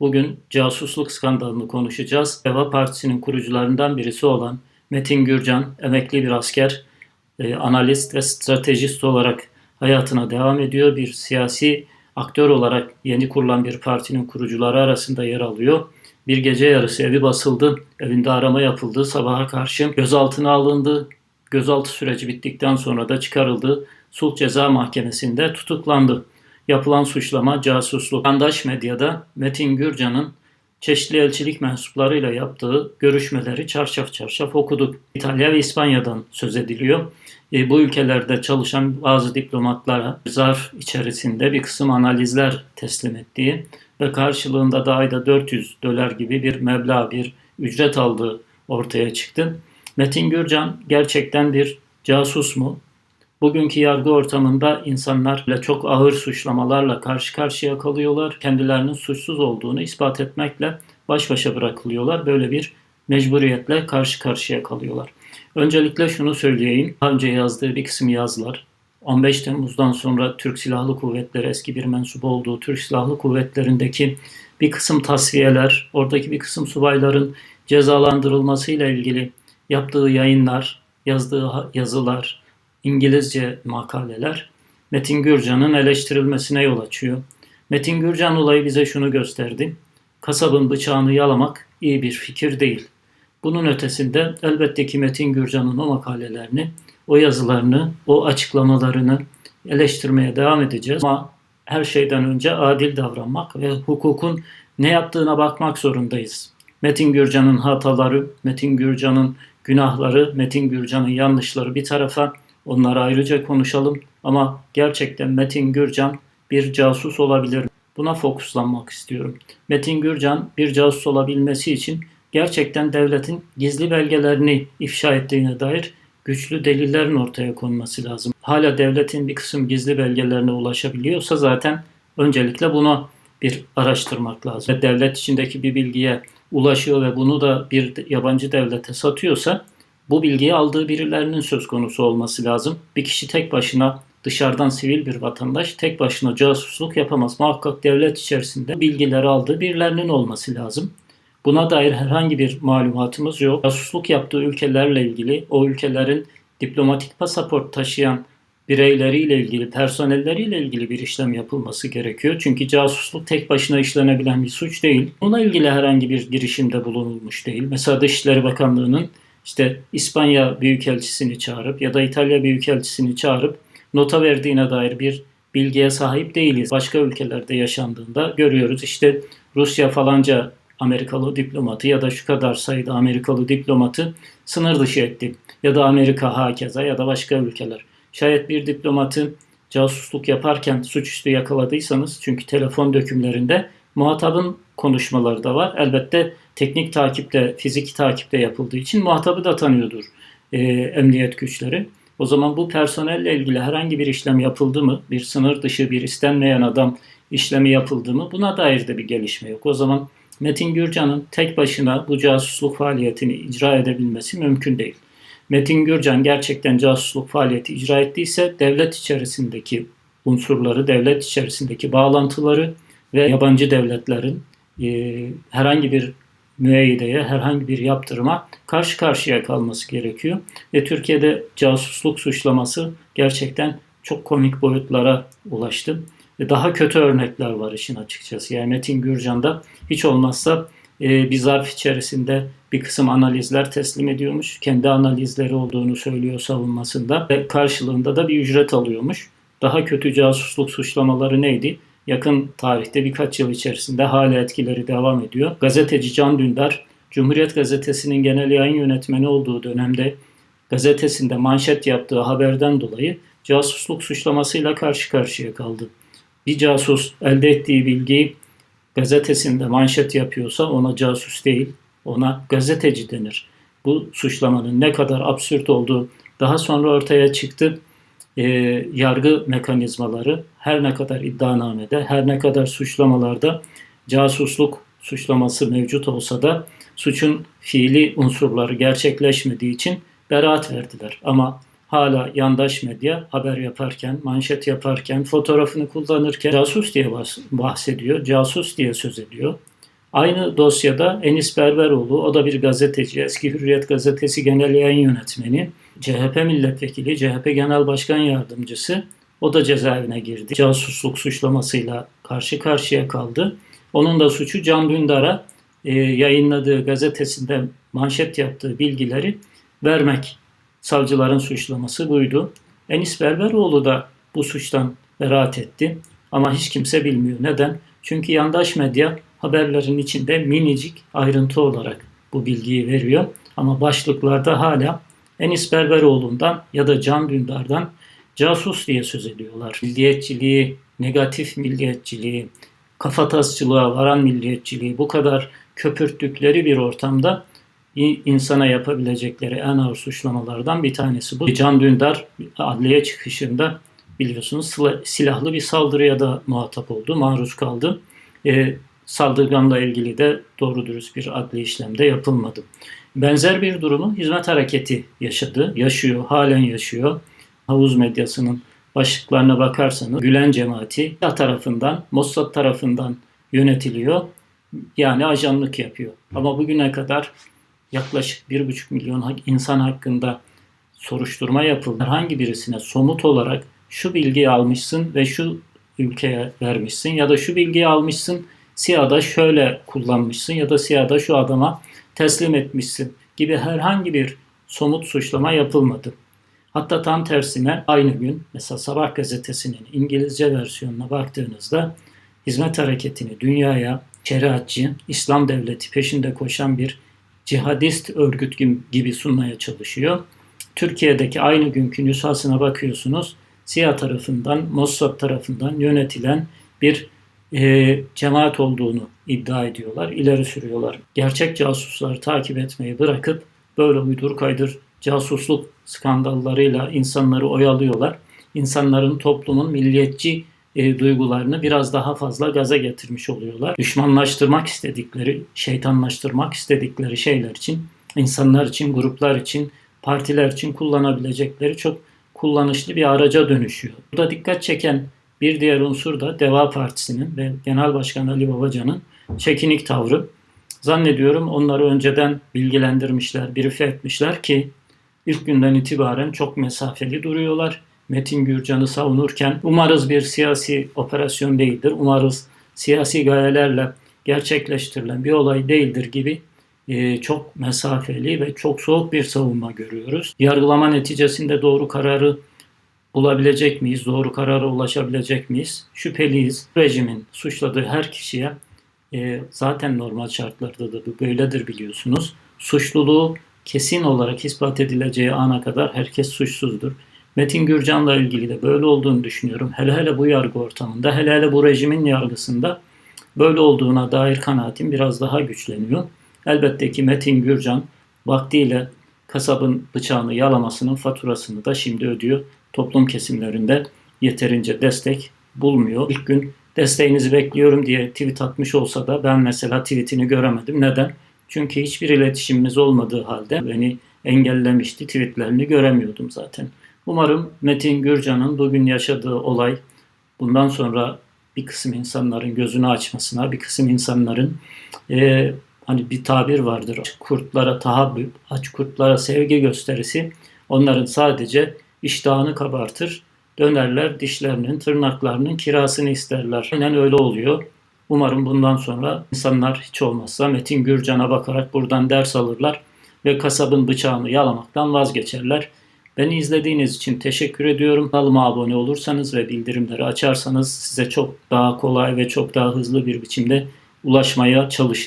Bugün casusluk skandalını konuşacağız. Deva Partisi'nin kurucularından birisi olan Metin Gürcan, emekli bir asker, e, analist ve stratejist olarak hayatına devam ediyor. Bir siyasi aktör olarak yeni kurulan bir partinin kurucuları arasında yer alıyor. Bir gece yarısı evi basıldı, evinde arama yapıldı, sabaha karşı gözaltına alındı. Gözaltı süreci bittikten sonra da çıkarıldı. Sulh Ceza Mahkemesi'nde tutuklandı. Yapılan suçlama casusluk. Yandaş medyada Metin Gürcan'ın çeşitli elçilik mensuplarıyla yaptığı görüşmeleri çarşaf çarşaf okuduk. İtalya ve İspanya'dan söz ediliyor. E, bu ülkelerde çalışan bazı diplomatlara zarf içerisinde bir kısım analizler teslim ettiği ve karşılığında da ayda 400 dolar gibi bir meblağ, bir ücret aldığı ortaya çıktı. Metin Gürcan gerçekten bir casus mu? Bugünkü yargı ortamında insanlarla çok ağır suçlamalarla karşı karşıya kalıyorlar. Kendilerinin suçsuz olduğunu ispat etmekle baş başa bırakılıyorlar. Böyle bir mecburiyetle karşı karşıya kalıyorlar. Öncelikle şunu söyleyeyim. Daha önce yazdığı bir kısım yazılar, 15 Temmuz'dan sonra Türk Silahlı Kuvvetleri eski bir mensup olduğu Türk Silahlı Kuvvetleri'ndeki bir kısım tasfiyeler, oradaki bir kısım subayların cezalandırılmasıyla ilgili yaptığı yayınlar, yazdığı yazılar, İngilizce makaleler Metin Gürcan'ın eleştirilmesine yol açıyor. Metin Gürcan olayı bize şunu gösterdi. Kasabın bıçağını yalamak iyi bir fikir değil. Bunun ötesinde elbette ki Metin Gürcan'ın o makalelerini, o yazılarını, o açıklamalarını eleştirmeye devam edeceğiz. Ama her şeyden önce adil davranmak ve hukukun ne yaptığına bakmak zorundayız. Metin Gürcan'ın hataları, Metin Gürcan'ın günahları, Metin Gürcan'ın yanlışları bir tarafa onları ayrıca konuşalım ama gerçekten Metin Gürcan bir casus olabilir. Buna fokuslanmak istiyorum. Metin Gürcan bir casus olabilmesi için gerçekten devletin gizli belgelerini ifşa ettiğine dair güçlü delillerin ortaya konması lazım. Hala devletin bir kısım gizli belgelerine ulaşabiliyorsa zaten öncelikle buna bir araştırmak lazım. Devlet içindeki bir bilgiye ulaşıyor ve bunu da bir yabancı devlete satıyorsa bu bilgiyi aldığı birilerinin söz konusu olması lazım. Bir kişi tek başına dışarıdan sivil bir vatandaş tek başına casusluk yapamaz. Muhakkak devlet içerisinde bilgileri aldığı birilerinin olması lazım. Buna dair herhangi bir malumatımız yok. Casusluk yaptığı ülkelerle ilgili o ülkelerin diplomatik pasaport taşıyan bireyleriyle ilgili, personelleriyle ilgili bir işlem yapılması gerekiyor. Çünkü casusluk tek başına işlenebilen bir suç değil. Buna ilgili herhangi bir girişimde bulunulmuş değil. Mesela Dışişleri Bakanlığı'nın işte İspanya Büyükelçisini çağırıp ya da İtalya Büyükelçisini çağırıp nota verdiğine dair bir bilgiye sahip değiliz. Başka ülkelerde yaşandığında görüyoruz. İşte Rusya falanca Amerikalı diplomatı ya da şu kadar sayıda Amerikalı diplomatı sınır dışı etti. Ya da Amerika hakeza ya da başka ülkeler. Şayet bir diplomatı casusluk yaparken suçüstü yakaladıysanız çünkü telefon dökümlerinde muhatabın konuşmaları da var. Elbette teknik takipte, fiziki takipte yapıldığı için muhatabı da tanıyordur e, emniyet güçleri. O zaman bu personelle ilgili herhangi bir işlem yapıldı mı, bir sınır dışı bir istenmeyen adam işlemi yapıldı mı buna dair de bir gelişme yok. O zaman Metin Gürcan'ın tek başına bu casusluk faaliyetini icra edebilmesi mümkün değil. Metin Gürcan gerçekten casusluk faaliyeti icra ettiyse devlet içerisindeki unsurları, devlet içerisindeki bağlantıları ve yabancı devletlerin e, herhangi bir müeyyideye, herhangi bir yaptırıma karşı karşıya kalması gerekiyor. Ve Türkiye'de casusluk suçlaması gerçekten çok komik boyutlara ulaştı. Ve daha kötü örnekler var işin açıkçası. Yani Metin Gürcan'da hiç olmazsa e, bir zarf içerisinde bir kısım analizler teslim ediyormuş. Kendi analizleri olduğunu söylüyor savunmasında ve karşılığında da bir ücret alıyormuş. Daha kötü casusluk suçlamaları neydi? Yakın tarihte birkaç yıl içerisinde hala etkileri devam ediyor. Gazeteci Can Dündar, Cumhuriyet Gazetesi'nin genel yayın yönetmeni olduğu dönemde gazetesinde manşet yaptığı haberden dolayı casusluk suçlamasıyla karşı karşıya kaldı. Bir casus elde ettiği bilgiyi gazetesinde manşet yapıyorsa ona casus değil, ona gazeteci denir. Bu suçlamanın ne kadar absürt olduğu daha sonra ortaya çıktı e, yargı mekanizmaları her ne kadar iddianamede, her ne kadar suçlamalarda casusluk suçlaması mevcut olsa da suçun fiili unsurları gerçekleşmediği için beraat verdiler. Ama hala yandaş medya haber yaparken, manşet yaparken, fotoğrafını kullanırken casus diye bahsediyor, casus diye söz ediyor. Aynı dosyada Enis Berberoğlu, o da bir gazeteci, eski Hürriyet Gazetesi Genel Yayın Yönetmeni, CHP Milletvekili, CHP Genel Başkan Yardımcısı, o da cezaevine girdi. Casusluk suçlamasıyla karşı karşıya kaldı. Onun da suçu Can Dündar'a e, yayınladığı gazetesinde manşet yaptığı bilgileri vermek. Savcıların suçlaması buydu. Enis Berberoğlu da bu suçtan beraat etti. Ama hiç kimse bilmiyor. Neden? Çünkü yandaş medya haberlerin içinde minicik ayrıntı olarak bu bilgiyi veriyor. Ama başlıklarda hala Enis Berberoğlu'ndan ya da Can Dündar'dan casus diye söz ediyorlar. Milliyetçiliği, negatif milliyetçiliği, kafatasçılığa varan milliyetçiliği bu kadar köpürttükleri bir ortamda insana yapabilecekleri en ağır suçlamalardan bir tanesi bu. Can Dündar adliye çıkışında biliyorsunuz silahlı bir saldırıya da muhatap oldu, maruz kaldı. E, saldırganla ilgili de doğru dürüst bir adli işlemde yapılmadı. Benzer bir durumu hizmet hareketi yaşadı, yaşıyor, halen yaşıyor. Havuz medyasının başlıklarına bakarsanız Gülen cemaati ya tarafından, Mossad tarafından yönetiliyor. Yani ajanlık yapıyor. Ama bugüne kadar yaklaşık 1,5 milyon insan hakkında soruşturma yapıldı. Herhangi birisine somut olarak şu bilgiyi almışsın ve şu ülkeye vermişsin ya da şu bilgiyi almışsın SİA'da şöyle kullanmışsın ya da SİA'da şu adama teslim etmişsin gibi herhangi bir somut suçlama yapılmadı. Hatta tam tersine aynı gün mesela Sabah gazetesinin İngilizce versiyonuna baktığınızda hizmet hareketini dünyaya şeriatçı, İslam devleti peşinde koşan bir cihadist örgüt gibi sunmaya çalışıyor. Türkiye'deki aynı günkü nüshasına bakıyorsunuz. Siyah tarafından, Mossad tarafından yönetilen bir e, cemaat olduğunu iddia ediyorlar, ileri sürüyorlar. Gerçek casusları takip etmeyi bırakıp böyle uydur kaydır casusluk skandallarıyla insanları oyalıyorlar. İnsanların toplumun milliyetçi e, duygularını biraz daha fazla gaza getirmiş oluyorlar. Düşmanlaştırmak istedikleri, şeytanlaştırmak istedikleri şeyler için, insanlar için, gruplar için, partiler için kullanabilecekleri çok kullanışlı bir araca dönüşüyor. Burada dikkat çeken bir diğer unsur da Deva Partisi'nin ve Genel Başkan Ali Babacan'ın çekinik tavrı. Zannediyorum onları önceden bilgilendirmişler, brief etmişler ki ilk günden itibaren çok mesafeli duruyorlar. Metin Gürcan'ı savunurken umarız bir siyasi operasyon değildir, umarız siyasi gayelerle gerçekleştirilen bir olay değildir gibi e, çok mesafeli ve çok soğuk bir savunma görüyoruz. Yargılama neticesinde doğru kararı bulabilecek miyiz? Doğru karara ulaşabilecek miyiz? Şüpheliyiz. Rejimin suçladığı her kişiye e, zaten normal şartlarda da böyledir biliyorsunuz. Suçluluğu kesin olarak ispat edileceği ana kadar herkes suçsuzdur. Metin Gürcan'la ilgili de böyle olduğunu düşünüyorum. Hele hele bu yargı ortamında, hele hele bu rejimin yargısında böyle olduğuna dair kanaatim biraz daha güçleniyor. Elbette ki Metin Gürcan vaktiyle kasabın bıçağını yalamasının faturasını da şimdi ödüyor. Toplum kesimlerinde yeterince destek bulmuyor. İlk gün desteğinizi bekliyorum diye tweet atmış olsa da ben mesela tweetini göremedim. Neden? Çünkü hiçbir iletişimimiz olmadığı halde beni engellemişti. Tweetlerini göremiyordum zaten. Umarım Metin Gürcan'ın bugün yaşadığı olay bundan sonra bir kısım insanların gözünü açmasına, bir kısım insanların e, hani bir tabir vardır. Kurtlara tahabbüp, aç kurtlara sevgi gösterisi onların sadece iştahını kabartır. Dönerler dişlerinin, tırnaklarının kirasını isterler. Aynen öyle oluyor. Umarım bundan sonra insanlar hiç olmazsa Metin Gürcan'a bakarak buradan ders alırlar ve kasabın bıçağını yalamaktan vazgeçerler. Beni izlediğiniz için teşekkür ediyorum. Kanalıma abone olursanız ve bildirimleri açarsanız size çok daha kolay ve çok daha hızlı bir biçimde ulaşmaya çalışırım.